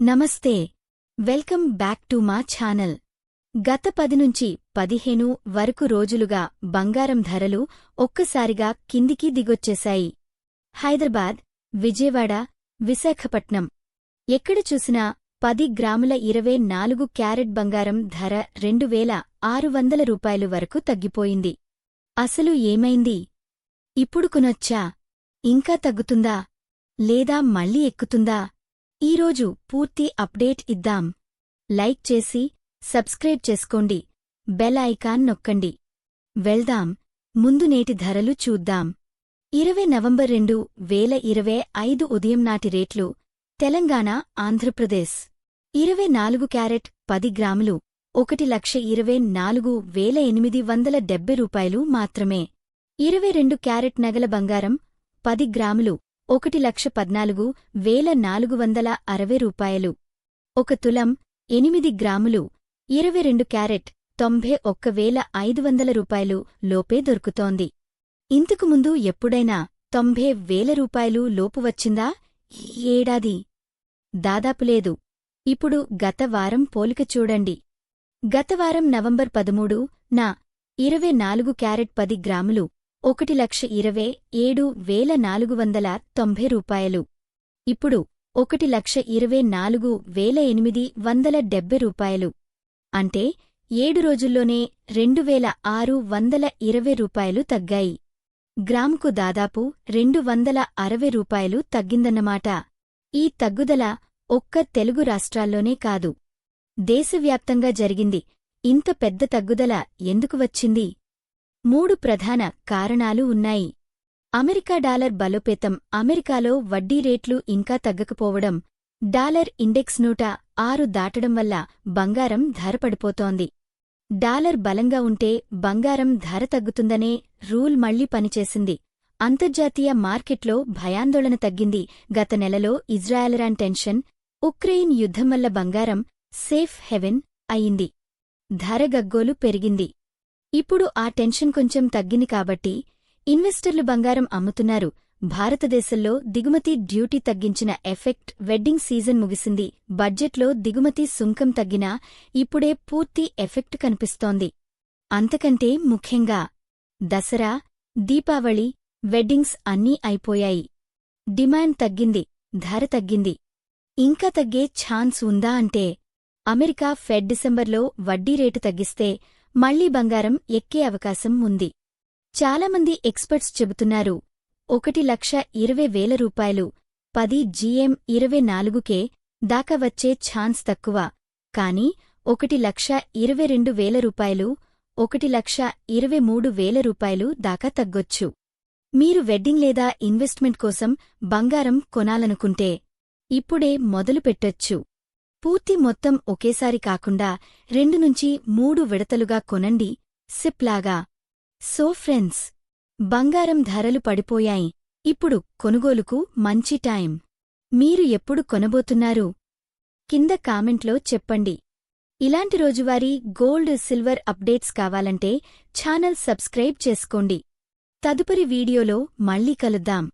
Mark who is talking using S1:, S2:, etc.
S1: నమస్తే. Welcome back to మా channel. గత పది నుంచి పదిహేను వరకు రోజులుగా బంగారం ధరలు ఒక్కసారిగా కిందికి దిగొచ్చేశాయి. హైదరాబాద్ విజయవాడ విశాఖపట్నం. ఎక్కడ చూసినా పది గ్రాముల ఇరవై నాలుగు క్యారెట్ బంగారం ధర రెండు వేల ఆరు వందల రూపాయలు వరకు తగ్గిపోయింది. అసలు ఏమైంది? ఇప్పుడు కొనొచ్చా? ఇంకా తగ్గుతుందా? లేదా మళ్ళీ ఎక్కుతుందా? ఈరోజు పూర్తి అప్డేట్ ఇద్దాం. లైక్ చేసి సబ్స్క్రైబ్ చేసుకోండి. బెల్ ఐకాన్ నొక్కండి. వెళ్దాం. ముందు నేటి ధరలు చూద్దాం. ఇరవై నవంబర్ రెండు వేల ఇరవై ఐదు ఉదయం నాటి రేట్లు తెలంగాణ ఆంధ్రప్రదేశ్ ఇరవై నాలుగు క్యారెట్ పది గ్రాములు ఒకటి లక్ష ఇరవై నాలుగు వేల ఎనిమిది వందల డెబ్బై రూపాయలు మాత్రమే. ఇరవై రెండు క్యారెట్ నగల బంగారం పది గ్రాములు ఒకటి లక్ష పద్నాలుగు వేల నాలుగు వందల అరవై రూపాయలు. ఒక తులం ఎనిమిది గ్రాములు ఇరవై రెండు క్యారెట్ తొంభై ఒక్క వేల ఐదు వందల రూపాయలు లోపే దొరుకుతోంది. ఇంతకు ముందు ఎప్పుడైనా తొంభై వేల రూపాయలు లోపు వచ్చిందా? ఏడాది. దాదాపు లేదు. ఇప్పుడు గత వారం పోలిక చూడండి. గత వారం నవంబర్ పదమూడు నా ఇరవై నాలుగు క్యారెట్ పది గ్రాములు ఒకటి లక్ష ఇరవై ఏడు వేల నాలుగు వందల తొంభై రూపాయలు. ఇప్పుడు ఒకటి లక్ష ఇరవై నాలుగు వేల ఎనిమిది వందల డెబ్బై రూపాయలు. అంటే ఏడు రోజుల్లోనే రెండు వేల ఆరు వందల ఇరవై రూపాయలు తగ్గాయి. గ్రాముకు దాదాపు రెండు వందల అరవై రూపాయలు తగ్గిందన్నమాట. ఈ తగ్గుదల ఒక్క తెలుగు రాష్ట్రాల్లోనే కాదు. దేశవ్యాప్తంగా జరిగింది. ఇంత పెద్ద తగ్గుదల ఎందుకు వచ్చింది? మూడు ప్రధాన కారణాలు ఉన్నాయి. అమెరికా డాలర్ బలోపేతం. అమెరికాలో వడ్డీ రేట్లు ఇంకా తగ్గకపోవడం డాలర్ ఇండెక్స్ నూట ఆరు దాటడం వల్ల బంగారం ధర పడిపోతోంది. డాలర్ బలంగా ఉంటే బంగారం ధర తగ్గుతుందనే రూల్ మళ్ళీ పనిచేసింది. అంతర్జాతీయ మార్కెట్లో భయాందోళన తగ్గింది. గత నెలలో ఇజ్రాయెలరాన్ టెన్షన్ ఉక్రెయిన్ యుద్ధం వల్ల బంగారం సేఫ్ హెవెన్ అయింది. ధర గగ్గోలు పెరిగింది. ఇప్పుడు ఆ టెన్షన్ కొంచెం తగ్గింది కాబట్టి ఇన్వెస్టర్లు బంగారం అమ్ముతున్నారు. భారతదేశంలో దిగుమతి డ్యూటీ తగ్గించిన ఎఫెక్ట్ వెడ్డింగ్ సీజన్ ముగిసింది. బడ్జెట్లో దిగుమతి సుంకం తగ్గినా ఇప్పుడే పూర్తి ఎఫెక్ట్ కనిపిస్తోంది. అంతకంటే ముఖ్యంగా దసరా దీపావళి వెడ్డింగ్స్ అన్నీ అయిపోయాయి. డిమాండ్ తగ్గింది ధర తగ్గింది. ఇంకా తగ్గే ఛాన్స్ ఉందా అంటే అమెరికా ఫెడ్ డిసెంబర్లో వడ్డీ రేటు తగ్గిస్తే మళ్ళీ బంగారం ఎక్కే అవకాశం ఉంది. చాలామంది ఎక్స్పర్ట్స్ చెబుతున్నారు ఒకటి లక్ష ఇరవై వేల రూపాయలు పది జీఎం ఇరవై నాలుగుకే దాకా వచ్చే ఛాన్స్ తక్కువ. కాని ఒకటి లక్ష ఇరవై రెండు వేల రూపాయలు ఒకటి లక్ష ఇరవై మూడు వేల రూపాయలు దాకా తగ్గొచ్చు. మీరు వెడ్డింగ్ లేదా ఇన్వెస్ట్మెంట్ కోసం బంగారం కొనాలనుకుంటే ఇప్పుడే మొదలు పెట్టొచ్చు పూర్తి మొత్తం ఒకేసారి కాకుండా రెండు నుంచి మూడు విడతలుగా కొనండి. సిప్లాగా సో ఫ్రెండ్స్ బంగారం ధరలు పడిపోయాయి. ఇప్పుడు కొనుగోలుకు మంచి టైం. మీరు ఎప్పుడు కొనబోతున్నారు? కింద కామెంట్లో చెప్పండి. ఇలాంటి రోజువారీ గోల్డ్ సిల్వర్ అప్డేట్స్ కావాలంటే ఛానల్ సబ్స్క్రైబ్ చేసుకోండి. తదుపరి వీడియోలో మళ్ళీ కలుద్దాం.